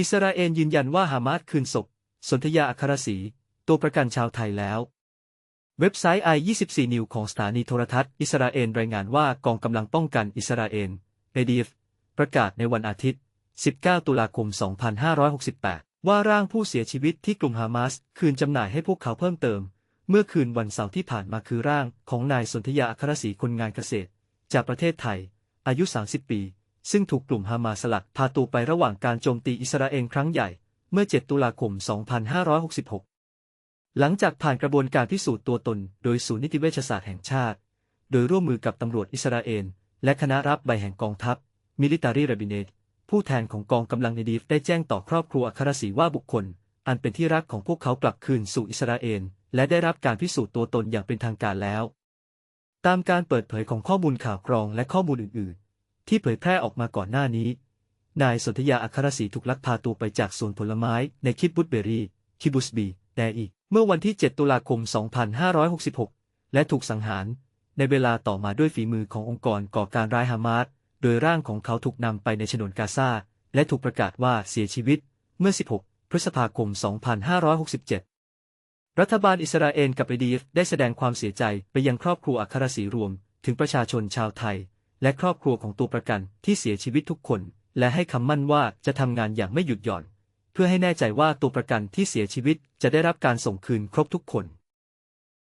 อิสราเอลยืนยันว่าฮามาสคืนศพ สนธยาอัครศรี ตัวประกันชาวไทยแล้ว เว็บไซต์ i24 นิวของสถานีโทรทัศน์อิสราเอลรายงานว่ากองกำลังป้องกันอิสราเอล ADF ประกาศในวันอาทิตย์ 19 ตุลาคม 2568 ว่าร่างผู้เสียชีวิตที่กลุ่มฮามาสคืนจำหน่ายให้พวกเขาเพิ่มเติม เมื่อคืนวันเสาร์ที่ผ่านมาคือร่างของนายสนธยาอัครศรีคนงานเกษตร จากประเทศไทย อายุ 30 ปี ซึ่งถูกกลุ่มฮามาสลักพาตัวไประหว่างการโจมตีอิสราเอลครั้งใหญ่ เมื่อ 7 ตุลาคม 2566 หลังจากผ่านกระบวนการพิสูจน์ตัวตน โดยศูนย์นิติเวชศาสตร์แห่งชาติ โดยร่วมมือกับตำรวจอิสราเอลและคณะรับใบแห่งกองทัพ มิลิตารีเรบิเนตผู้แทนของกองกำลังในดีฟได้แจ้งต่อครอบครัวอัครศรีว่าบุคคล อันเป็นที่รักของพวกเขากลับคืนสู่อิสราเอลและได้รับการพิสูจน์ตัวตนอย่างเป็นทางการแล้ว ตามการเปิดเผยของข้อมูลข่าวกรองและข้อมูลอื่นๆ ที่เผยแพร่ออกมาก่อนหน้านี้ นายสนธยาอัครศรีถูกลักพาตัวไปจากสวนผลไม้ในคิบบุตเบรี คิบุสบี แดอีเมื่อวันที่ 7 ตุลาคม 2566 และถูกสังหาร ในเวลาต่อมาด้วยฝีมือขององค์กรก่อการร้ายฮามาสโดยร่างของเขาถูกนำไปในฉนวนกาซาและถูกประกาศว่าเสียชีวิต เมื่อ 16 พฤษภาคม 2567 รัฐบาลอิสราเอลกับอดีฟได้แสดงความเสียใจไปยังครอบครัวอัครศรีรวม ถึงประชาชนชาวไทย และครอบครัวของตัวประกันที่เสียชีวิตทุกคน และให้คำมั่นว่าจะทำงานอย่างไม่หยุดหย่อน เพื่อให้แน่ใจว่าตัวประกันที่เสียชีวิตจะได้รับการส่งคืนครบทุกคน